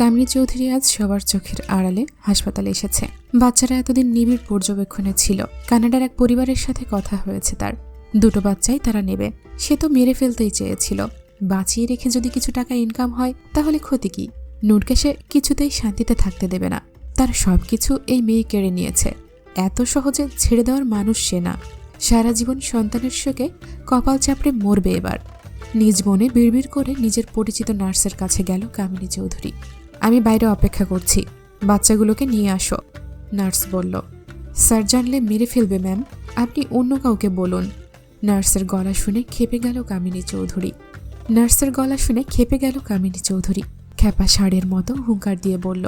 কামিনী চৌধুরী আজ সবার চোখের আড়ালে হাসপাতালে এসেছে। বাচ্চারা এতদিন নিবিড় পর্যবেক্ষণে ছিল। কানাডার এক পরিবারের সাথে কথা হয়েছে তার। দুটো বাচ্চাই তারা নেবে। সে তো মেরে ফেলতেই চেয়েছিল। বাঁচিয়ে রেখে যদি কিছু টাকা ইনকাম হয়, তাহলে ক্ষতি কি? নুরকে সে কিছুতেই শান্তিতে থাকতে দেবে না। তার সবকিছু এই মেয়ে কেড়ে নিয়েছে। এত সহজে ছেড়ে দেওয়ার মানুষ সে না। সারা জীবন সন্তানের শোকে কপাল চাপড়ে মরবে এবার। নিজ মনে বিড়বিড় করে নিজের পরিচিত নার্সের কাছে গেল কামিনী চৌধুরী। আমি বাইরে অপেক্ষা করছি। বাচ্চাগুলোকে নিয়ে আসো, নার্স বলল। স্যার জানলে মেরে ফেলবে, ম্যাম। আপনি অন্য কাউকে বলুন। নার্সের গলা শুনে খেপে গেল কামিনী চৌধুরী। নার্সের গলা শুনে খেপে গেল কামিনী চৌধুরী। খ্যাপা ষাঁড়ের মতো হুঙ্কার দিয়ে বলল,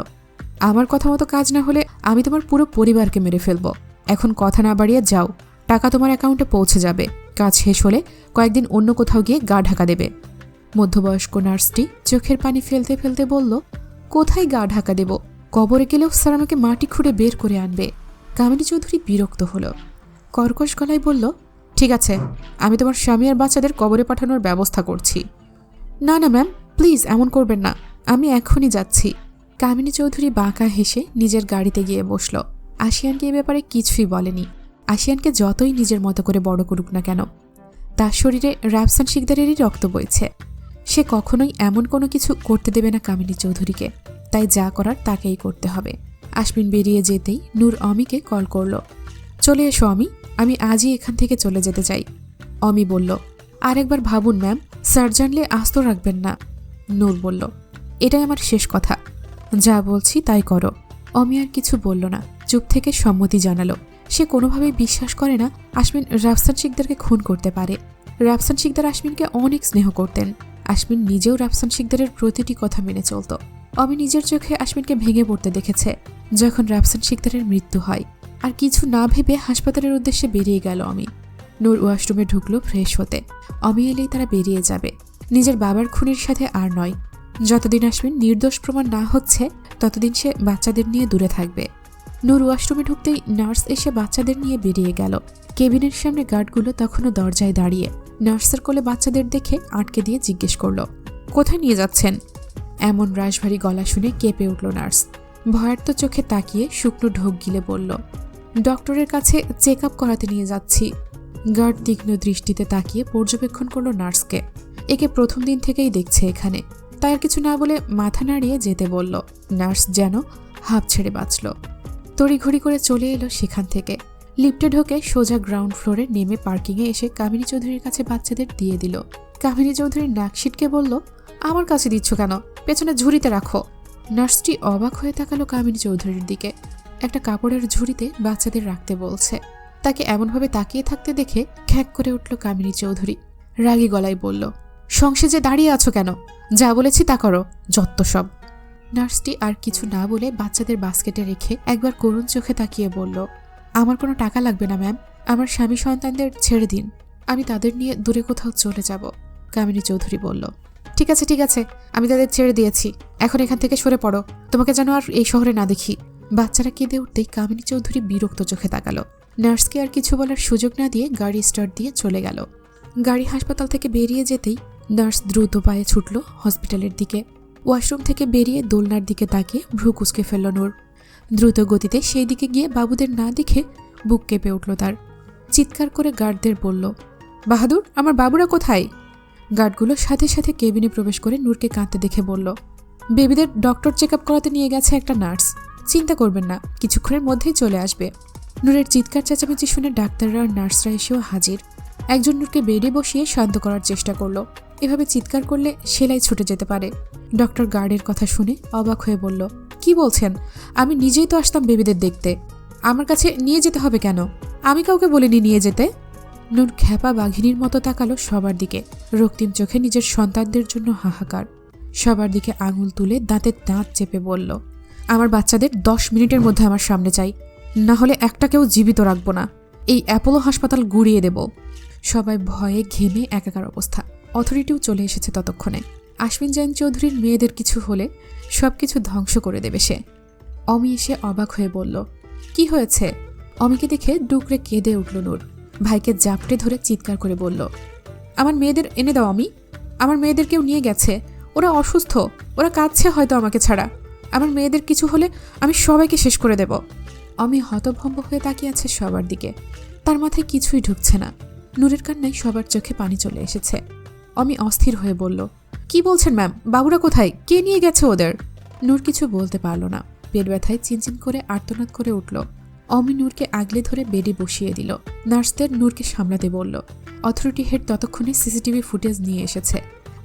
আমার কথা মতো কাজ না হলে আমি তোমার পুরো পরিবারকে মেরে ফেলব। এখন কথা না বাড়িয়ে যাও। টাকা তোমার অ্যাকাউন্টে পৌঁছে যাবে। কাজ শেষ হলে কয়েকদিন অন্য কোথাও গিয়ে গা ঢাকা দেবে। মধ্যবয়স্ক নার্সটি চোখের পানি ফেলতে ফেলতে বলল কোথায় গা ঢাকা দেব? কবরে গেলেও স্যার আমাকে মাটি খুঁড়ে বের করে আনবে। কামিনী চৌধুরী বিরক্ত হলো। কর্কশ গলায় বলল, ঠিক আছে, আমি তোমার স্বামী আর বাচ্চাদের কবরে পাঠানোর ব্যবস্থা করছি। না না, ম্যাম, প্লিজ এমন করবেন না, আমি এখনই যাচ্ছি। কামিনী চৌধুরী বাঁকা হেসে নিজের গাড়িতে গিয়ে বসল। আশিয়ানকে এ ব্যাপারে কিছুই বলেনি। আশিয়ানকে যতই নিজের মতো করে বড় করুক না কেন, তার শরীরে রাফসান শিকদারেরই রক্ত বইছে। সে কখনোই এমন কোনো কিছু করতে দেবে না কামিনী চৌধুরীকে। তাই যা করার তাকেই করতে হবে। আশমিন বেরিয়ে যেতেই নূর অমিকে কল করল। চলে এসো অমি, আমি আজই এখান থেকে চলে যেতে চাই। অমি বলল, আরেকবার ভাবুন ম্যাম, স্যার জানলে আস্ত রাখবেন না। নূর বলল, এটাই আমার শেষ কথা। যা বলছি তাই করো। অমি আর কিছু বলল না, চুপ থেকে সম্মতি জানালো। সে কোনোভাবেই বিশ্বাস করে না আশমিন রাফসান শিকদারকে খুন করতে পারে। রাফসান শিকদার আশমিনকে অনেক স্নেহ করতেন। আশমিন নিজেও রাফসান শিকদারের প্রতিটি কথা মেনে চলত। অমি নিজের চোখে আশমিনকে ভেঙে পড়তে দেখেছে, যখন রাফসান শিকদারের মৃত্যু হয়। আর কিছু না ভেবে হাসপাতালের উদ্দেশ্যে বেরিয়ে গেল অমি। নূর ওয়াশরুমে ঢুকলো ফ্রেশ হতে। অমি এলেই তারা বেরিয়ে যাবে। নিজের বাবার খুনির সাথে আর নয়। যতদিন আশমিন নির্দোষ প্রমাণ না হচ্ছে, ততদিন সে বাচ্চাদের নিয়ে দূরে থাকবে। নূর ওয়াশরুমে ঢুকতেই নার্স এসে বাচ্চাদের নিয়ে বেরিয়ে গেল। কেবিনের সামনে গার্ডগুলো তখনও দরজায় দাঁড়িয়ে। নার্সের কোলে বাচ্চাদের দেখে আটকে দিয়ে জিজ্ঞেস করল, কোথায় নিয়ে যাচ্ছেন? এমন রাশভারী গলা শুনে কেঁপে উঠল নার্স। ভয়ার্ত চোখে তাকিয়ে শুকনো ঢোক গিলে বলল, ডক্টরের কাছে চেক আপ করাতে নিয়ে যাচ্ছি। গার্ড তীক্ষ্ণ দৃষ্টিতে তাকিয়ে পর্যবেক্ষণ করল নার্সকে। একে প্রথম দিন থেকেই দেখছে এখানে। তাই আর কিছু না বলে মাথা নাড়িয়ে যেতে বলল, নার্স যেন হাফ ছেড়ে বাঁচল। তড়িঘড়ি করে চলে এলো সেখান থেকে। লিফটে ঢোকে সোজা গ্রাউন্ড ফ্লোরে নেমে পার্কিংয়ে এসে কামিনী চৌধুরীর কাছে বাচ্চাদের দিয়ে দিল। কামিনী চৌধুরীর নাকশিটকে বলল আমার কাছে দিচ্ছ কেন? পেছনে ঝুড়িতে রাখো। নার্সটি অবাক হয়ে তাকালো কামিনী চৌধুরীর দিকে। একটা কাপড়ের ঝুড়িতে বাচ্চাদের রাখতে বলছে। তাকে এমনভাবে তাকিয়ে থাকতে দেখে খ্যাক করে উঠল কামিনী চৌধুরী। রাগী গলায় বলল সংসেজে দাঁড়িয়ে আছো কেন? যা বলেছি তা করো, যত্ত সব। নার্সটি আর কিছু না বলে বাচ্চাদের বাস্কেটে রেখে একবার করুণ চোখে তাকিয়ে বলল, আমার কোনো টাকা লাগবে না, ম্যাম। আমার স্বামী সন্তানদের ছেড়ে দিন। আমি তাদের নিয়ে দূরে কোথাও চলে যাব। কামিনী চৌধুরী বলল ঠিক আছে ঠিক আছে, আমি তাদের ছেড়ে দিয়েছি। এখন এখান থেকে সরে পড়ো। তোমাকে যেন আর এই শহরে না দেখি। বাচ্চারা কেঁদে উঠতেই কামিনী চৌধুরী বিরক্ত চোখে তাকালো। নার্সকে আর কিছু বলার সুযোগ না দিয়ে গাড়ি স্টার্ট দিয়ে চলে গেল। গাড়ি হাসপাতাল থেকে বেরিয়ে যেতেই নার্স দ্রুত পায়ে ছুটল হসপিটালের দিকে। ওয়াশরুম থেকে বেরিয়ে দোলনার দিকে তাকিয়ে ভ্রু কুচকে ফেলল নূর। দ্রুত গতিতে সেই দিকে গিয়ে বাবুদের না দেখে বুক কেঁপে উঠল তার। চিৎকার করে গার্ডদের বলল, বাহাদুর, আমার বাবুরা কোথায়? গার্ডগুলো সাথে সাথে কেবিনে প্রবেশ করে নূরকে কাঁদতে দেখে বলল, বেবিদের ডক্টর চেক আপ করাতে নিয়ে গেছে একটা নার্স। চিন্তা করবেন না, কিছুক্ষণের মধ্যেই চলে আসবে। নূরের চিৎকার চেঁচামেচি শুনে ডাক্তাররা আর নার্সরা এসেও হাজির। একজন নূরকে বেডে বসিয়ে শান্ত করার চেষ্টা করল। এভাবে চিৎকার করলে সেলাই ছুটে যেতে পারে। ডক্টর গার্ডের কথা শুনে অবাক হয়ে বলল, কি বলছেন? আমি নিজেই তো আসতাম বেবিদের দেখতে। আমার কাছে নিয়ে যেতে হবে কেন? আমি কাউকে বলিনি নিয়ে যেতে। নূর খ্যাপা বাঘিনীর মতো তাকালো সবার দিকে। রক্তিম চোখে নিজের সন্তানদের জন্য হাহাকার। সবার দিকে আঙুল তুলে দাঁতের দাঁত চেপে বলল, আমার বাচ্চাদের দশ মিনিটের মধ্যে আমার সামনে চাই। না হলে একটাকেও জীবিত রাখব না। এই অ্যাপোলো হাসপাতাল গুড়িয়ে দেব। সবাই ভয়ে ঘেমে একাকার অবস্থা। অথরিটিও চলে এসেছে ততক্ষণে। আশ্বিন জৈন চৌধুরীর মেয়েদের কিছু হলে সব কিছু ধ্বংস করে দেবে সে। অমি এসে অবাক হয়ে বলল, কি হয়েছে? অমিকে দেখে ডুকরে কেঁদে উঠল নূর। ভাইকে জাপটে ধরে চিৎকার করে বলল, আমার মেয়েদের এনে দাও আমি। আমার মেয়েদের কেউ নিয়ে গেছে। ওরা অসুস্থ। ওরা কাঁদছে হয়তো আমাকে ছাড়া। আমার মেয়েদের কিছু হলে আমি সবাইকে শেষ করে দেব আমি হতভম্ব হয়ে তাকিয়ে আছে সবার দিকে। তার মাথায় কিছুই ঢুকছে না। নূরের কান্নায় সবার চোখে পানি চলে এসেছে। আমি অস্থির হয়ে বলল, কি বলছেন ম্যাম? বাবুরা কোথায়? কে নিয়ে গেছে ওদের নূর কিছু বলতে পারল না। পেট ব্যথায় চিনচিন করে আর্তনাদ করে উঠল। অমি নূরকে আগলে ধরে বেডে বসিয়ে দিল। নার্সদের নূরকে সামলাতে বলল, অথরিটি হেড ততক্ষণে সিসিটিভি ফুটেজ নিয়ে এসেছে।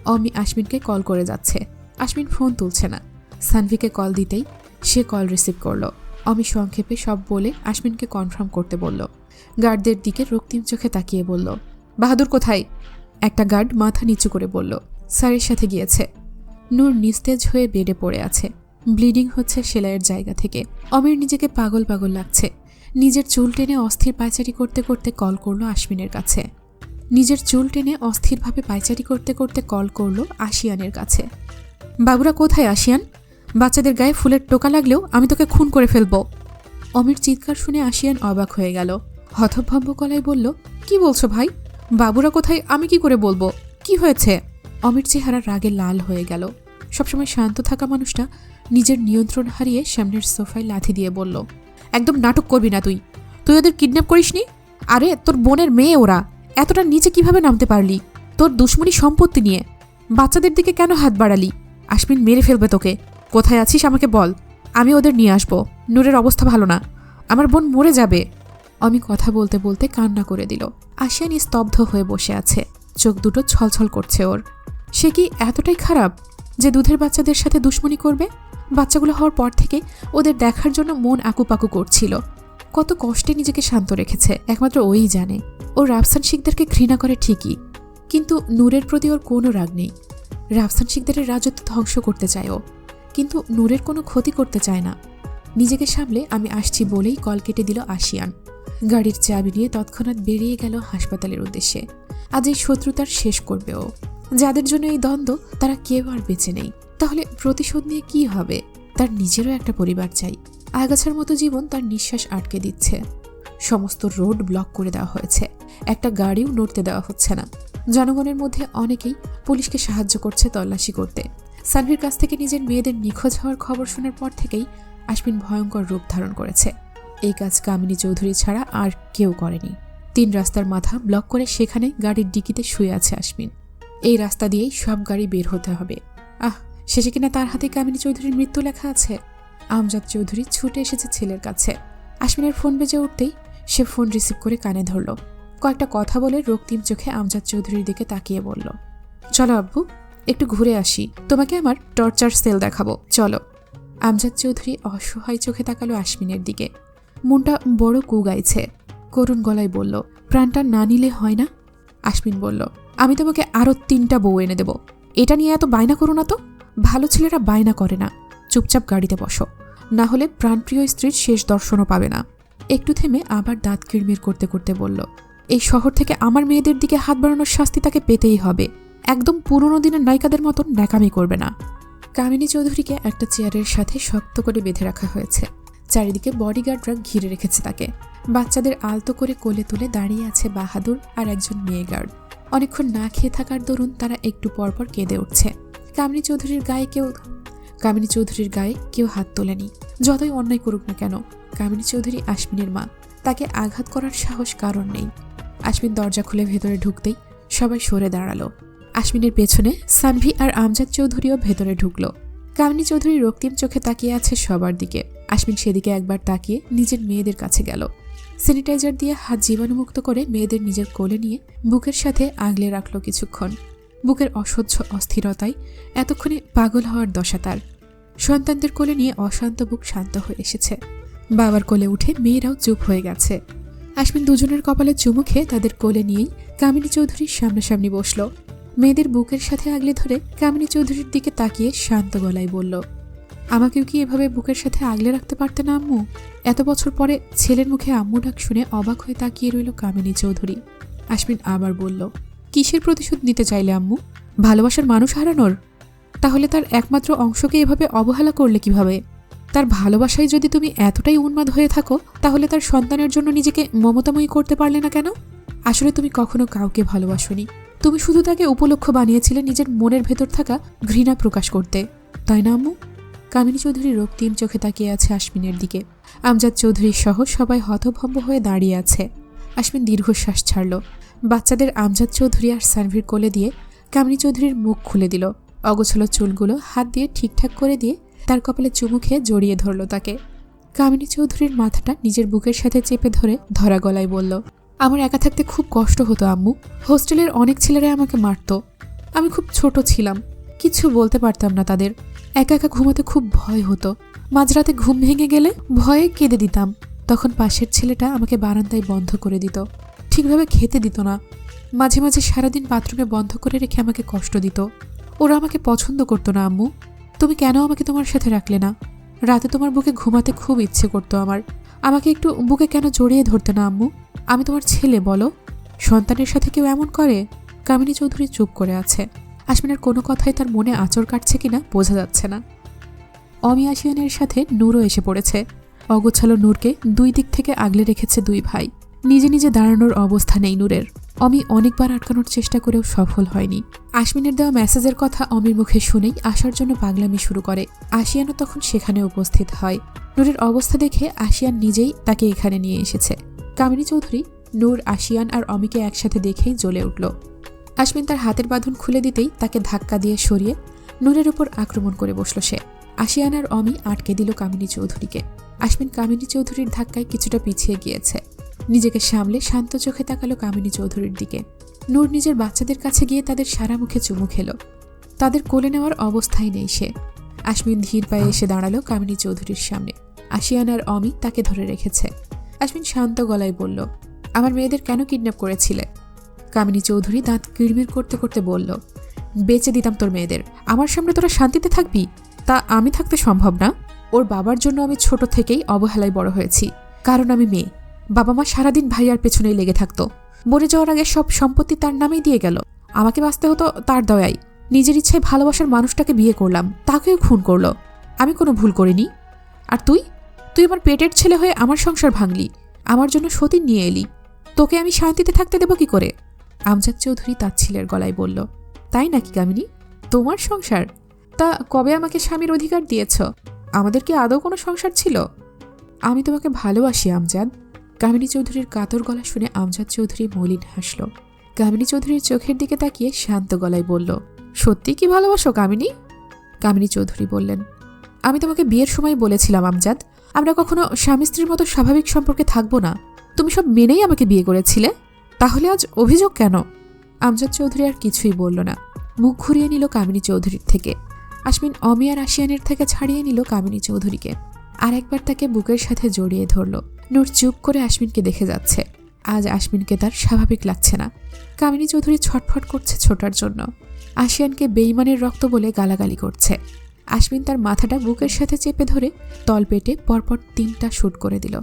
অমি আশমিনকে কল করে যাচ্ছে। আশমিন ফোন তুলছে না। সানভিকে কল দিতেই সে কল রিসিভ করল। অমি সংক্ষেপে সব বলে আশমিনকে কনফার্ম করতে বলল। গার্ডদের দিকে রক্তিম চোখে তাকিয়ে বলল, বাহাদুর কোথায়? একটা গার্ড মাথা নিচু করে বলল, স্যারের সাথে গিয়েছে। নূর নিস্তেজ হয়ে বেডে পড়ে আছে। ব্লিডিং হচ্ছে সেলাইয়ের জায়গা থেকে। অমির নিজেকে পাগল পাগল লাগছে। নিজের চুল টেনে অস্থির পায়চারি করতে করতে কল করল আশমিনের কাছে। নিজের চুল টেনে অস্থিরভাবে পায়চারি করতে করতে কল করল আশিয়ানের কাছে। বাবুরা কোথায় আসিয়ান বাচ্চাদের গায়ে ফুলের টোকা লাগলেও আমি তোকে খুন করে ফেলব। অমির চিৎকার শুনে আসিয়ান অবাক হয়ে গেল। হতভম্ব গলায় বলল, কি বলছো ভাই? বাবুরা কোথায়? আমি কি করে বলব? কি হয়েছে? অমির চেহারা রাগে লাল হয়ে গেল। সবসময় শান্ত থাকা মানুষটা নিজের নিয়ন্ত্রণ হারিয়ে সামনের সোফায় লাথি দিয়ে বলল একদম নাটক করবি না তুই। তুই ওদের কিডন্যাপ করিসনি? আরে, তোর বোনের মেয়ে ওরা। এতটা নিচে কীভাবে নামতে পারলি? তোর দুশ্মনী সম্পত্তি নিয়ে। বাচ্চাদের দিকে কেন হাত বাড়ালি? আশমিন মেরে ফেলবে তোকে। কোথায় আছিস আমাকে বল। আমি ওদের নিয়ে আসব। নূরের অবস্থা ভালো না। আমার বোন মরে যাবে। আমি কথা বলতে বলতে কান্না করে দিল। আশিয়ান স্তব্ধ হয়ে বসে আছে। চোখ দুটো ছলছল করছে ওর। সে কি এতটাই খারাপ যে দুধের বাচ্চাদের সাথে দুশ্মনী করবে? বাচ্চাগুলো হওয়ার পর থেকে ওদের দেখার জন্য মন আকুপাকু করছিল। কত কষ্টে নিজেকে শান্ত রেখেছে, একমাত্র ওই জানে। ও রাফসান শিকদারকে ঘৃণা করে ঠিকই, কিন্তু নূরের প্রতি ওর কোনো রাগ নেই। রাফসান শিকদারের রাজত্ব ধ্বংস করতে চায় ও, কিন্তু নূরের কোনো ক্ষতি করতে চায় না। নিজেকে সামলে আমি আসছি বলেই কল কেটে দিল আশিয়ান গাড়ির চাবি নিয়ে তৎক্ষণাৎ বেরিয়ে গেল হাসপাতালের উদ্দেশ্যে। আজ এই শত্রুতার শেষ করবে ও। যাদের জন্য এই দ্বন্দ্ব তারা কেউ আর বেঁচে নেই। তাহলে প্রতিশোধ নিয়ে কি হবে? তার নিজেরও একটা পরিবার চাই। আগাছার মতো জীবন তার নিঃশ্বাস আটকে দিচ্ছে। সমস্ত রোড ব্লক করে দেওয়া হয়েছে। একটা গাড়িও নড়তে দেওয়া হচ্ছে না। জনগণের মধ্যে অনেকেই পুলিশকে সাহায্য করছে তল্লাশি করতে। সানভির কাছ থেকে নিজের মেয়েদের নিখোঁজ হওয়ার খবর শোনার পর থেকেই আশমিন ভয়ঙ্কর রূপ ধারণ করেছে। এই কাজ কামিনী চৌধুরী ছাড়া আর কেউ করেনি। তিন রাস্তার মাথা ব্লক করে সেখানে গাড়ির ডিকিতে শুয়ে আছে আশমিন এই রাস্তা দিয়েই সব গাড়ি বের হতে হবে। আহ শেষে কিনা তার হাতে কামিনী চৌধুরীর মৃত্যু লেখা আছে। আমজাদ চৌধুরী ছুটে এসেছে ছেলের কাছে। আশমিনের ফোন বেজে উঠতেই সে ফোন রিসিভ করে কানে ধরল। কয়েকটা কথা বলে রক্তিম চোখে আমজাদ চৌধুরীর দিকে তাকিয়ে বলল, চলো আব্বু, একটু ঘুরে আসি। তোমাকে আমার টর্চার সেল দেখাবো। চলো। আমজাদ চৌধুরী অসহায় চোখে তাকালো আশমিনের দিকে। মনটা বড় কু গাইছে। করুণ গলায় বলল, প্রাণটা না নিলে হয় না? আশমিন বলল, আমি তোমাকে আরও তিনটা বউ এনে দেব। এটা নিয়ে এত বায়না করো না তো? ভালো ছেলেরা বায়না করে না। চুপচাপ গাড়িতে বসো। না হলে প্রাণপ্রিয় স্ত্রীর শেষ দর্শনও পাবে না। একটু থেমে আবার দাঁত কিড়মির করতে করতে বলল, এই শহর থেকে আমার মেয়েদের দিকে হাত বাড়ানোর শাস্তি তাকে পেতেই হবে। একদম পুরনো দিনের নায়িকাদের মতন ন্যাকামি করবে না। কামিনী চৌধুরীকে একটা চেয়ারের সাথে শক্ত করে বেঁধে রাখা হয়েছে। চারিদিকে বডিগার্ডরা ঘিরে রেখেছে তাকে। বাচ্চাদের আলতো করে কোলে তুলে দাঁড়িয়ে আছে বাহাদুর আর একজন মেয়ে গার্ড অনেকক্ষণ না খেয়ে থাকার দরুন তারা একটু পরপর কেঁদে উঠছে। কামিনী চৌধুরীর গায়ে কেউ, কামিনী চৌধুরীর গায়ে কেউ হাত তোলেনি। যতই অন্যায় করুক না কেন, কামিনী চৌধুরী আশমিনের মা। তাকে আঘাত করার সাহস কারণ নেই। আশমিন দরজা খুলে ভেতরে ঢুকতেই সবাই সরে দাঁড়াল। আশমিনের পেছনে সানভি আর আমজাদ চৌধুরীও ভেতরে ঢুকলো। কামিনী চৌধুরী রক্তিম চোখে তাকিয়ে আছে সবার দিকে। আশমিন সেদিকে একবার তাকিয়ে নিজের মেয়েদের কাছে গেল। স্যানিটাইজার দিয়ে হাত জীবাণুমুক্ত করে মেয়েদের নিজের কোলে নিয়ে বুকের সাথে আগলে রাখল কিছুক্ষণ। বুকের অসহ্য অস্থিরতায় এতক্ষণে পাগল হওয়ার দশা তার। সন্তানদের কোলে নিয়ে অশান্ত বুক শান্ত হয়ে এসেছে। বাবার কোলে উঠে মেয়েরাও চুপ হয়ে গেছে। আশমিন দুজনের কপালে চুমু খেয়ে তাদের কোলে নিয়েই কামিনী চৌধুরীর সামনাসামনি বসল। মেয়েদের বুকের সাথে আগলে ধরে কামিনী চৌধুরীর দিকে তাকিয়ে শান্ত গলায় বলল, আমাকেও কি এভাবে বুকের সাথে আগলে রাখতে পারতে না আম্মু? এত বছর পরে ছেলের মুখে আম্মু ডাক শুনে অবাক হয়ে তাকিয়ে রইল কামিনী চৌধুরী। আশমিন আবার বলল কিসের প্রতিশোধ নিতে চাইলে আম্মু? ভালোবাসার মানুষ হারানোর? তাহলে তার একমাত্র অংশকে এভাবে অবহেলা করলে কীভাবে? তার ভালোবাসায় যদি তুমি এতটাই উন্মাদ হয়ে থাকো, তাহলে তার সন্তানের জন্য নিজেকে মমতাময়ী করতে পারলে না কেন? আসলে তুমি কখনো কাউকে ভালোবাসোনি। তুমি শুধু তাকে উপলক্ষ বানিয়েছিলে নিজের মনের ভেতর থাকা ঘৃণা প্রকাশ করতে। তাই না আম্মু? কামিনী চৌধুরী রক্তিম চোখে তাকিয়ে আছে আশমিনের দিকে। আমজাদ চৌধুরী সহ সবাই হতভম্ব হয়ে দাঁড়িয়ে আছে। আশমিন দীর্ঘশ্বাস ছাড়ল। বাচ্চাদের আমজাদ চৌধুরী আর সানভীর কোলে দিয়ে কামিনী চৌধুরীর মুখ খুলে দিল। অগোছলো চুলগুলো হাত দিয়ে ঠিকঠাক করে দিয়ে তার কপালে চুমু খেয়ে জড়িয়ে ধরল তাকে। কামিনী চৌধুরীর মাথাটা নিজের বুকের সাথে চেপে ধরে ধরা গলায় বলল, আমার একা থাকতে খুব কষ্ট হতো, আম্মু। হোস্টেলের অনেক ছেলেরাই আমাকে মারতো। আমি খুব ছোট ছিলাম। কিছু বলতে পারতাম না তাদের। একা একা ঘুমাতে খুব ভয় হতো। মাঝরাতে ঘুম ভেঙে গেলে ভয়ে কেঁদে দিতাম। তখন পাশের ছেলেটা আমাকে বারান্দায় বন্ধ করে দিত। ঠিকভাবে খেতে দিত না। মাঝে মাঝে সারাদিন বাথরুমে বন্ধ করে রেখে আমাকে কষ্ট দিত। ওরা আমাকে পছন্দ করতো না, আম্মু। তুমি কেন আমাকে তোমার সাথে রাখলে না? রাতে তোমার বুকে ঘুমাতে খুব ইচ্ছে করতো আমার। আমাকে একটু বুকে কেন জড়িয়ে ধরতে না, আম্মু? আমি তোমার ছেলে, বলো। সন্তানের সাথে কেউ এমন করে? কামিনী চৌধুরী চুপ করে আছে। আশমিনের কোনো কথাই তার মনে আঁচড় কাটছে কিনা বোঝা যাচ্ছে না। অমি আসিয়ানের সাথে নূরও এসে পড়েছে। অগোছালো নূরকে দুই দিক থেকে আগলে রেখেছে দুই ভাই। নিজে নিজে দাঁড়ানোর অবস্থা নেই নূরের। অমি অনেকবার আটকানোর চেষ্টা করেও সফল হয়নি। আশমিনের দেওয়া মেসেজের কথা অমির মুখে শুনেই আসার জন্য পাগলামি শুরু করে। আশিয়ানও তখন সেখানে উপস্থিত হয়। নূরের অবস্থা দেখে আশিয়ান নিজেই তাকে এখানে নিয়ে এসেছে। কামিনী চৌধুরী, নূর, আশিয়ান আর অমিকে একসাথে দেখেই জ্বলে উঠল। আশমিন তার হাতের বাঁধন খুলে দিতেই তাকে ধাক্কা দিয়ে সরিয়ে নূরের উপর আক্রমণ করে বসল সে। আশিয়ান আর অমি আটকে দিল কামিনী চৌধুরীকে। আশমিন কামিনী চৌধুরীর ধাক্কায় কিছুটা পিছিয়ে গিয়েছে। নিজেকে সামলে শান্ত চোখে তাকালো কামিনী চৌধুরীর দিকে। নূর নিজের বাচ্চাদের কাছে গিয়ে তাদের সারা মুখে চুমু খেল। তাদের কোলে নেওয়ার অবস্থায় নেই সে। আশমিন ধীর পায়ে এসে দাঁড়াল কামিনী চৌধুরীর সামনে। আশিয়ান আর তাকে ধরে রেখেছে। আশমিন শান্ত গলায় বলল, আমার মেয়েদের কেন কিডন্যাপ করেছিলে? কামিনী চৌধুরী দাঁত কিড়মির করতে করতে বলল, বেঁচে দিতাম তোর মেয়েদের। আমার সামনে তোরা শান্তিতে থাকবি? তা আমি থাকতে সম্ভব না? ওর বাবার জন্য আমি ছোট থেকেই অবহেলায় বড় হয়েছি। কারণ আমি মেয়ে। বাবা মা সারাদিন ভাইয়ার পেছনেই লেগে থাকতো। মরে যাওয়ার আগে সব সম্পত্তি তার নামেই দিয়ে গেল। আমাকে বাঁচতে হতো তার দয়াই নিজের ইচ্ছায় ভালোবাসার মানুষটাকে বিয়ে করলাম, তাকেও খুন করল। আমি কোনো ভুল করিনি। আর তুই? তুই আমার পেটের ছেলে হয়ে আমার সংসার ভাঙলি। আমার জন্য সতীন নিয়ে এলি। তোকে আমি শান্তিতে থাকতে দেবো কি করে? আমজাদ চৌধুরী তার ছেলের গলায় বলল, তাই নাকি কামিনী? তোমার সংসার? তা কবে আমাকে স্বামীর অধিকার দিয়েছ? আমাদের কি আদৌ কোনো সংসার ছিল? আমি তোমাকে ভালোবাসি, আমজাদ। কামিনী চৌধুরীর কাতর গলা শুনে আমজাদ চৌধুরী মলিন হাসল। কামিনী চৌধুরীর চোখের দিকে তাকিয়ে শান্ত গলায় বলল, সত্যি কি ভালোবাসো কামিনী? কামিনী চৌধুরী বললেন, আমি তোমাকে বিয়ের সময় বলেছিলাম আমজাদ, আমরা কখনো স্বামী স্ত্রীর মতো স্বাভাবিক সম্পর্কে থাকব না। তুমি সব মেনেই আমাকে বিয়ে করেছিলে, তাহলে আজ অভিযোগ কেন? আমজাদ চৌধুরী আর কিছুই বলল না। মুখ ঘুরিয়ে নিল কামিনী চৌধুরীর থেকে। আশমিন অমিয়ার আশিয়ানের থেকে ছাড়িয়ে নিল কামিনী চৌধুরীকে। আর একবার তাকে বুকের সাথে জড়িয়ে ধরল। নূর চুপ করে আশমিনকে দেখে যাচ্ছে। আজ আশমিনকে তার স্বাভাবিক লাগছে না। কামিনী চৌধুরী ছটফট করছে ছোটার জন্য। আশিয়ানকে বেইমানের রক্ত বলে গালাগালি করছে। আশমিন তার মাথাটা বুকের সাথে চেপে ধরে তলপেটে পরপর তিনটা শুট করে দিল।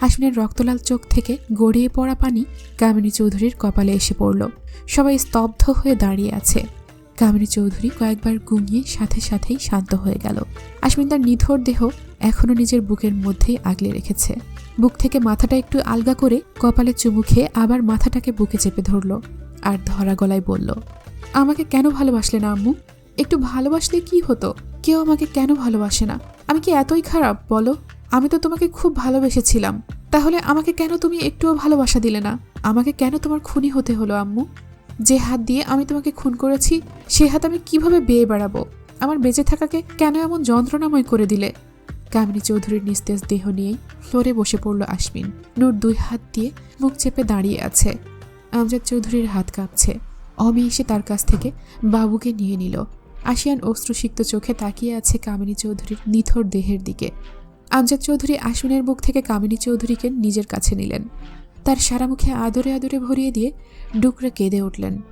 আশমিনের রক্তলাল চোখ থেকে গড়িয়ে পড়া পানি কামিনী চৌধুরীর কপালে এসে পড়ল। সবাই স্তব্ধ হয়ে দাঁড়িয়ে আছে। কামিনী চৌধুরী কয়েকবার গুঙিয়ে সাথে সাথেই শান্ত হয়ে গেল। আশমিন তার নিথর দেহ এখনও নিজের বুকের মধ্যেই আগলে রেখেছে। বুক থেকে মাথাটা একটু আলগা করে কপালে চুমু খেয়ে আবার মাথাটাকে বুকে চেপে ধরল আর ধরা গলায় বলল, আমাকে কেন ভালোবাসলে না আম্মু? একটু ভালোবাসলে কি হতো? কেউ আমাকে কেন ভালোবাসে না? আমি কি এতই খারাপ? বলো। আমি তো তোমাকে খুব ভালোবেসেছিলাম। তাহলে আমাকে কেন তুমি একটুও ভালোবাসা দিলে না? আমাকে কেন তোমার খুনি হতে হলো আম্মু? যে হাত দিয়ে আমি তোমাকে খুন করেছি, সে হাত আমি কীভাবে বেয়ে বেড়াবো? আমার বেঁচে থাকাকে কেন এমন যন্ত্রণাময় করে দিলে? কামিনী চৌধুরীর নিস্তেজ দেহ নিয়েই ফ্লোরে বসে পড়ল আশমিন। নূর দুই হাত দিয়ে মুখ চেপে দাঁড়িয়ে আছে। আমজাদ চৌধুরীর হাত কাঁপছে। অমি এসে তার কাছ থেকে বাবুকে নিয়ে নিল। আশিয়ান অশ্রুসিক্ত চোখে তাকিয়ে আছে কামিনী চৌধুরীর নিথর দেহের দিকে। আমজাদ চৌধুরী আশুনের বুক থেকে কামিনী চৌধুরীকে নিজের কাছে নিলেন। তার সারা মুখে আদরে আদরে ভরিয়ে দিয়ে ডুকরে কেঁদে উঠলেন।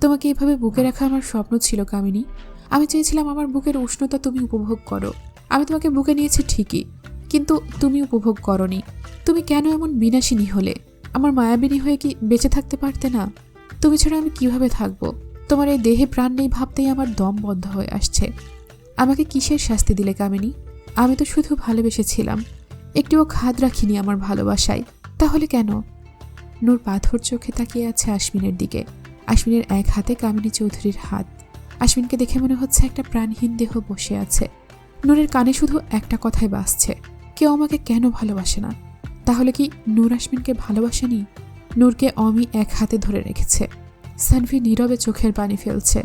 তোমাকে এভাবে বুকে রাখা আমার স্বপ্ন ছিল, কামিনী। আমি চেয়েছিলাম আমার বুকের উষ্ণতা তুমি উপভোগ করো। আমি তোমাকে বুকে নিয়েছি ঠিকই, কিন্তু তুমি উপভোগ করনি। তুমি কেন এমন বিনাশিনী হলে? আমার মায়াবিনী হয়ে কি বেঁচে থাকতে পারতে না? তুমি ছাড়া আমি কীভাবে থাকব? তোমার এই দেহে প্রাণ নেই ভাবতেই আমার দম বন্ধ হয়ে আসছে। আমাকে কিসের শাস্তি দিলে কামিনী? আমি তো শুধু ভালোবেসেছিলাম। একটিও খাদ রাখিনি আমার ভালোবাসায়। তাহলে কেন? নূর পাথর চোখে তাকিয়ে আছে আশমিনের দিকে। আশ্বিনের এক হাতে কামিনী চৌধুরীর হাত। আশ্বিনকে দেখে মনে হচ্ছে একটা প্রাণহীন দেহ বসে আছে। নূরের কানে শুধু একটা কথাই বাসছে কেউ আমাকে কেন ভালোবাসে না? তাহলে কি নূর আশ্বিনকে ভালোবাসেনি? নূরকে অমি এক হাতে ধরে রেখেছে। সানভি নীরবে চোখের পানি ফেলছে।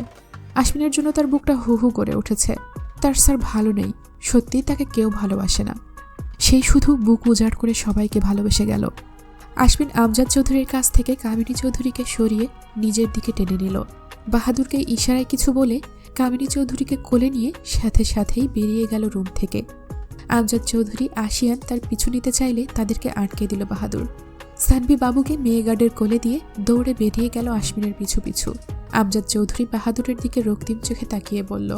আশ্বিনের জন্য তার বুকটা হু হু করে উঠেছে। তার স্যার ভালো নেই। সত্যিই তাকে কেউ ভালোবাসে না। সেই শুধু বুক উজাড় করে সবাইকে ভালোবেসে গেল। আশ্বিন আমজাদ চৌধুরীর কাছ থেকে কামিনী চৌধুরীকে সরিয়ে নিজের দিকে টেনে নিল। বাহাদুরকে ইশারায় কিছু বলে কামিনী চৌধুরীকে কোলে নিয়ে সাথে সাথেই বেরিয়ে গেল রুম থেকে। আমজাদ চৌধুরী, আসিয়ান তার পিছু নিতে চাইলে তাদেরকে আটকে দিল বাহাদুর। সানভি বাবুকে মেয়ে গার্ডের কোলে দিয়ে দৌড়ে বেরিয়ে গেল আশমিনের পিছু পিছু। আমজাদ চৌধুরী বাহাদুরের দিকে রক্তিম চোখে তাকিয়ে বলল,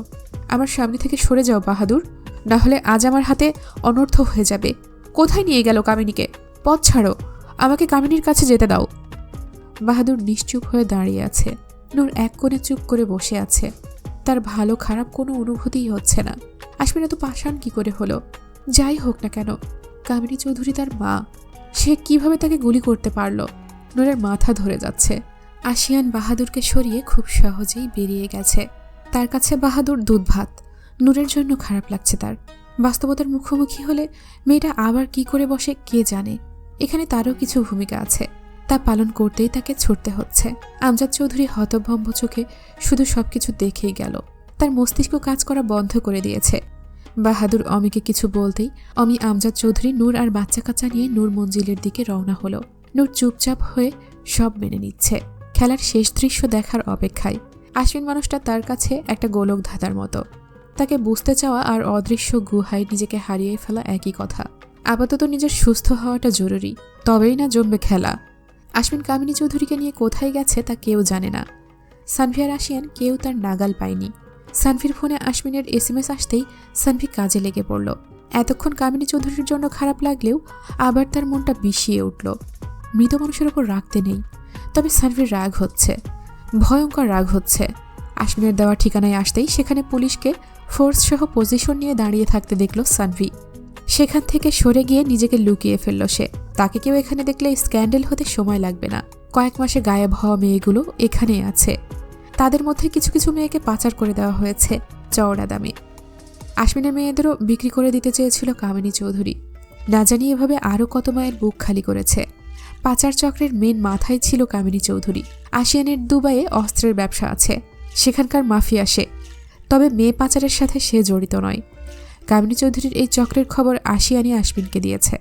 আমার সামনে থেকে সরে যাও বাহাদুর, না হলে আজ আমার হাতে অনর্থ হয়ে যাবে। কোথায় নিয়ে গেল কামিনীকে? পথ ছাড়ো, আমাকে কামিনীর কাছে যেতে দাও। বাহাদুর নিশ্চুপ হয়ে দাঁড়িয়ে আছে। নূর এক কোণে চুপ করে বসে আছে। তার ভালো খারাপ কোনো অনুভূতিই হচ্ছে না। আশমিন এত পাষাণ কি করে হলো? যাই হোক না কেন, কামিনী চৌধুরী তার মা। সে কীভাবে তাকে গুলি করতে পারল? নূরের মাথা ধরে যাচ্ছে। আশিয়ান বাহাদুরকে সরিয়ে খুব সহজেই বেরিয়ে গেছে। তার কাছে বাহাদুর দুধ ভাত। নূরের জন্য খারাপ লাগছে তার। বাস্তবতার মুখোমুখি হলে মেয়েটা আবার কি করে বসে কে জানে? এখানে তারও কিছু ভূমিকা আছে। তা পালন করতেই তাকে ছুটতে হচ্ছে। আমজাদ চৌধুরী হতভম্ব চোখে শুধু সবকিছু দেখেই গেল। তার মস্তিষ্ক কাজ করা বন্ধ করে দিয়েছে। বাহাদুর অমিকে কিছু বলতেই অমি, আমজাদ চৌধুরী, নূর আর বাচ্চা কাচ্চা নিয়ে নূর মঞ্জিলের দিকে রওনা হলো। নূর চুপচাপ হয়ে সব মেনে নিচ্ছে। খেলার শেষ দৃশ্য দেখার অপেক্ষায়। আশ্বিন মানুষটা তার কাছে একটা গোলক ধাঁধার মতো। তাকে বুঝতে চাওয়া আর অদৃশ্য গুহায় নিজেকে হারিয়ে ফেলা একই কথা। আপাতত নিজের সুস্থ হওয়াটা জরুরি। তবেই না জমবে খেলা। আশ্বিন কামিনী চৌধুরীকে নিয়ে কোথায় গেছে তা কেউ জানে না। সানভিয়ার আসিয়ান কেউ তার নাগাল পায়নি। সানভির ফোনে আশ্বিনের এস এম এস আসতেই সানভি কাজে লেগে পড়ল। এতক্ষণ কামিনী চৌধুরীর জন্য খারাপ লাগলেও আবার তার মনটা বিষিয়ে উঠল। মৃত মানুষের ওপর রাখতে নেই, তবে সানভির রাগ হচ্ছে। ভয়ঙ্কর রাগ হচ্ছে। আশ্বিনের দেওয়া ঠিকানায় আসতেই সেখানে পুলিশকে ফোর্স সহ পজিশন নিয়ে দাঁড়িয়ে থাকতে দেখল সানভি। সেখান থেকে সরে গিয়ে নিজেকে লুকিয়ে ফেলল সে। তাকে কেউ এখানে দেখলে স্ক্যান্ডেল হতে সময় লাগবে না। কয়েক মাসে গায়েব হওয়া মেয়েগুলো এখানেই আছে। তাদের মধ্যে কিছু কিছু মেয়েকে পাচার করে দেওয়া হয়েছে চওড়া দামে আশ্বিনের মেয়েদেরও বিক্রি করে দিতে চেয়েছিল কামিনী চৌধুরী। না জানি এভাবে আরও কত মায়ের বুক খালি করেছে। পাচার চক্রের মেন মাথায় ছিল কামিনী চৌধুরী। আসিয়ানের দুবাইয়ে অস্ত্রের ব্যবসা আছে। সেখানকার মাফিয়া সে। তবে মেয়ে পাচারের সাথে সে জড়িত নয়। কামিনী চৌধুরীর এই চক্রের খবর আশিয়ানি আশমিনকে দিয়েছে।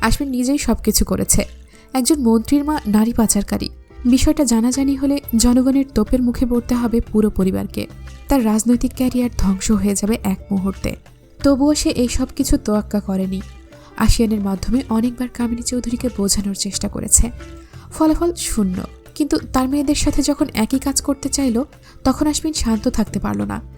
আশমিন নিজেই সবকিছু করেছে। একজন মন্ত্রীর মা, নারী পাচারকারী। বিষয়টা জানাজানি হলে জনগণের তোপের মুখে পড়তে হবে পুরো পরিবারকে। তার রাজনৈতিক ক্যারিয়ার ধ্বংস হয়ে যাবে এক মুহূর্তে। তবুও সে এই সব কিছু তোয়াক্কা করেনি। আশিয়ানের মাধ্যমে অনেকবার কামিনী চৌধুরীকে বোঝানোর চেষ্টা করেছে। ফলাফল শূন্য। কিন্তু তার মেয়েদের সাথে যখন একই কাজ করতে চাইল, তখন আশমিন শান্ত থাকতে পারল না।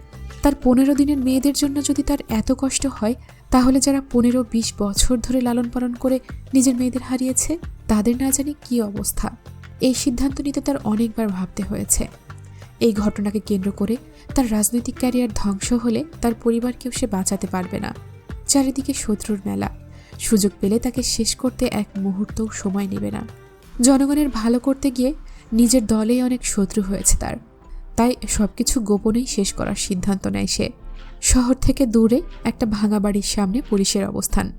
তার পনেরো দিনের মেয়েদের জন্য যদি তার এত কষ্ট হয়, তাহলে যারা পনেরো বিশ বছর ধরে লালন পালন করে নিজের মেয়েদের হারিয়েছে, তাদের না জানি কী অবস্থা। এই সিদ্ধান্ত নিতে তার অনেকবার ভাবতে হয়েছে। এই ঘটনাকে কেন্দ্র করে তার রাজনৈতিক ক্যারিয়ার ধ্বংস হলে তার পরিবারকেও সে বাঁচাতে পারবে না। চারিদিকে শত্রুর মেলা। সুযোগ পেলে তাকে শেষ করতে এক মুহূর্তও সময় নেবে না। জনগণের ভালো করতে গিয়ে নিজের দলেই অনেক শত্রু হয়েছে তার। তাই সবকিছু গোপনেই শেষ করার সিদ্ধান্ত নেয় সে। শহর থেকে দূরে একটা ভাঙা বাড়ির সামনে পুলিশের অবস্থান।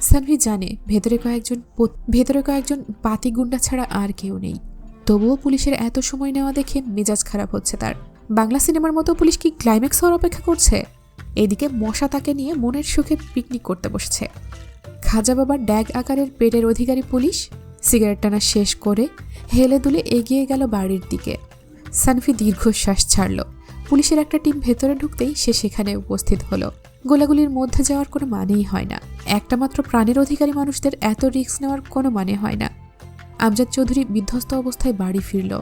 সানভি জানে, ভেতরে কয়েকজন ভেতরে কয়েকজন পাতি গুন্ডা ছাড়া আর কেউ নেই। তবুও পুলিশের এত সময় নেওয়া দেখে মেজাজ খারাপ হচ্ছে তার। বাংলা সিনেমার মতো পুলিশ কি ক্লাইম্যাক্স হওয়ার অপেক্ষা করছে? এদিকে মশা তাকে নিয়ে মনের সুখে পিকনিক করতে বসেছে। খাজা বাবার ড্যাগ আকারের পেটের অধিকারী পুলিশ সিগারেট টানা শেষ করে হেলে দুলে এগিয়ে গেল বাড়ির দিকে। সানফি দীর্ঘশ্বাস ছাড়ল। পুলিশের একটা টিম ভেতরে ঢুকতেই সে সেখানে উপস্থিত হলো। গোলাগুলির মধ্যে যাওয়ার কোনো মানেই হয় না। একটা মাত্র প্রাণের অধিকারী মানুষদের এত রিস্ক নেওয়ার কোনো মানে হয় না। আমজাদ চৌধুরী বিধ্বস্ত অবস্থায় বাড়ি ফিরল।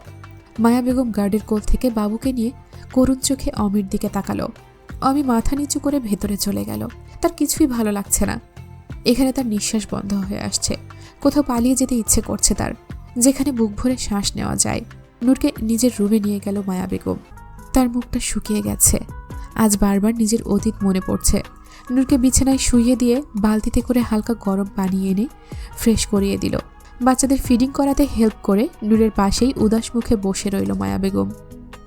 মায়া বেগম গার্ডের কোল থেকে বাবুকে নিয়ে করুণ চোখে অমির দিকে তাকালো। অমি মাথা নিচু করে ভেতরে চলে গেল। তার কিছুই ভালো লাগছে না। এখানে তার নিঃশ্বাস বন্ধ হয়ে আসছে। কোথাও পালিয়ে যেতে ইচ্ছে করছে তার, যেখানে বুক ভরে শ্বাস নেওয়া যায়। নূরকে নিজের রুমে নিয়ে গেল মায়া বেগম। তার মুখটা শুকিয়ে গেছে। আজ বারবার নিজের অতীত মনে পড়ছে। নূরকে বিছানায় শুইয়ে দিয়ে বালতিতে করে হালকা গরম পানি এনে ফ্রেশ করিয়ে দিল। বাচ্চাদের ফিডিং করাতে হেল্প করে নূরের পাশেই উদাস মুখে বসে রইল মায়া বেগম।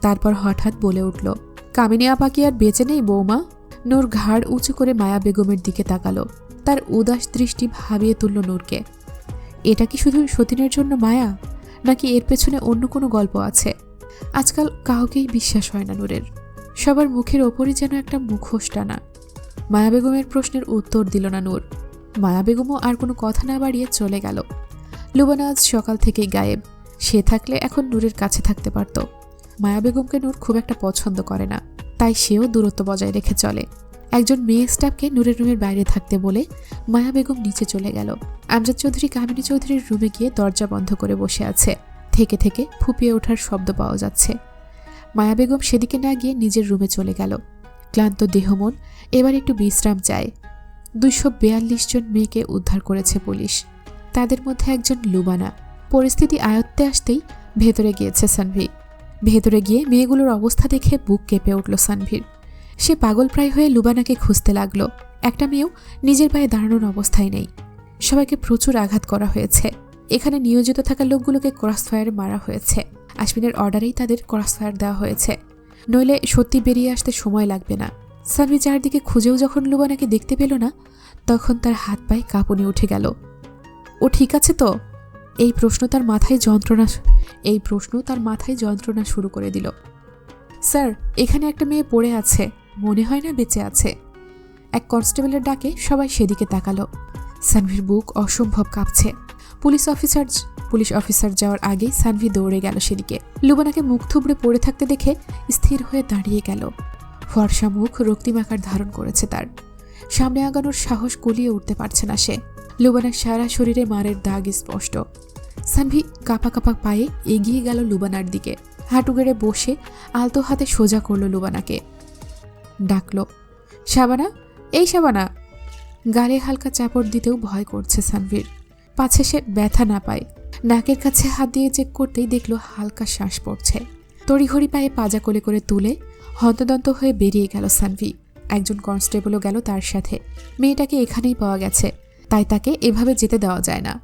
তারপর হঠাৎ বলে উঠল, কামিনী আপা কি আর বেঁচে নেই বৌমা? নূর ঘাড় উঁচু করে মায়া বেগমের দিকে তাকালো। তার উদাস দৃষ্টি ভাবিয়ে তুলল নূরকে। এটা কি শুধু সতীনের জন্য মায়া? নাকি এর পেছনে অন্য কোনো গল্প আছে? আজকাল কাউকেই বিশ্বাস হয় না নূরের। সবার মুখের ওপরই যেন একটা মুখোশ টানা। মায়া বেগমের প্রশ্নের উত্তর দিল না নূর। মায়া বেগমও আর কোনো কথা না বাড়িয়ে চলে গেল। লুবানা আজ সকাল থেকেই গায়েব। সে থাকলে এখন নূরের কাছে থাকতে পারত। মায়া বেগমকে নূর খুব একটা পছন্দ করে না। তাই সেও দূরত্ব বজায় রেখে চলে। একজন মেয়ে স্টাফকে নূরের রুমের বাইরে থাকতে বলে মায়া বেগম নিচে চলে গেল। আমজাদ চৌধুরী কামিনী চৌধুরীর রুমে গিয়ে দরজা বন্ধ করে বসে আছে। থেকে থেকে ফুপিয়ে ওঠার শব্দ পাওয়া যাচ্ছে। মায়া বেগম সেদিকে না গিয়ে নিজের রুমে চলে গেল। ক্লান্ত দেহমন এবার একটু বিশ্রাম চায়। দুইশো বিয়াল্লিশ জন মেয়েকে উদ্ধার করেছে পুলিশ। তাদের মধ্যে একজন লুবানা। পরিস্থিতি আয়ত্তে আসতেই ভেতরে গিয়েছে সানভি। ভেতরে গিয়ে মেয়েগুলোর অবস্থা দেখে বুক কেঁপে উঠল সানভির। সে পাগল প্রায় হয়ে লুবানাকে খুঁজতে লাগল। একটা মেয়েও নিজের পায়ে দাঁড়ানোর অবস্থায় নেই। সবাইকে প্রচুর আঘাত করা হয়েছে। এখানে নিয়োজিত থাকা লোকগুলোকে ক্রস ফায়ারে মারা হয়েছে। আশ্বিনের অর্ডারেই তাদের ক্রস ফায়ার দেওয়া হয়েছে। নইলে সত্যি বেরিয়ে আসতে সময় লাগবে না। সানভি চারদিকে খুঁজেও যখন লুবানাকে দেখতে পেল না, তখন তার হাত পায়ে কাঁপুনি উঠে গেল। ও ঠিক আছে তো? এই প্রশ্ন তার মাথায় যন্ত্রণা এই প্রশ্ন তার মাথায় যন্ত্রণা শুরু করে দিল। স্যার, এখানে একটা মেয়ে পড়ে আছে। মনে হয় না বেঁচে আছে। এক কনস্টেবলের ডাকে সবাই সেদিকে তাকালো। সানভির বুক অসম্ভব কাঁপছে। পুলিশ অফিসার পুলিশ অফিসার যাওয়ার আগেই সানভি দৌড়ে গেল সেদিকে। লুবানাকে মুখ থুবড়ে পড়ে থাকতে দেখে স্থির হয়ে দাঁড়িয়ে গেল। ফর্সা মুখ রক্তিমাকার ধারণ করেছে তার। সামনে আগানোর সাহস কুলিয়ে উঠতে পারছে না সে। লুবানার সারা শরীরে মারের দাগ স্পষ্ট। সানভি কাপা কাপা পায়ে এগিয়ে গেল লুবানার দিকে। হাঁটু গেড়ে বসে আলতো হাতে সোজা করল লুবানাকে। ডাকলো শাবানা এই শাবানা গালে হালকা চাপড় দিতেও ভয় করছে সানভীর। পাছে সে ব্যথা না পায়। নাকের কাছে হাত দিয়ে চেক করতেই দেখল হালকা শ্বাস পড়ছে। তড়িঘড়ি পায়ে পাজা কোলে করে তুলে হন্তদন্ত হয়ে বেরিয়ে গেল সানভি। একজন কনস্টেবলও গেল তার সাথে। মেয়েটাকে এখানেই পাওয়া গেছে। তাই তাকে এভাবে যেতে দেওয়া যায় না।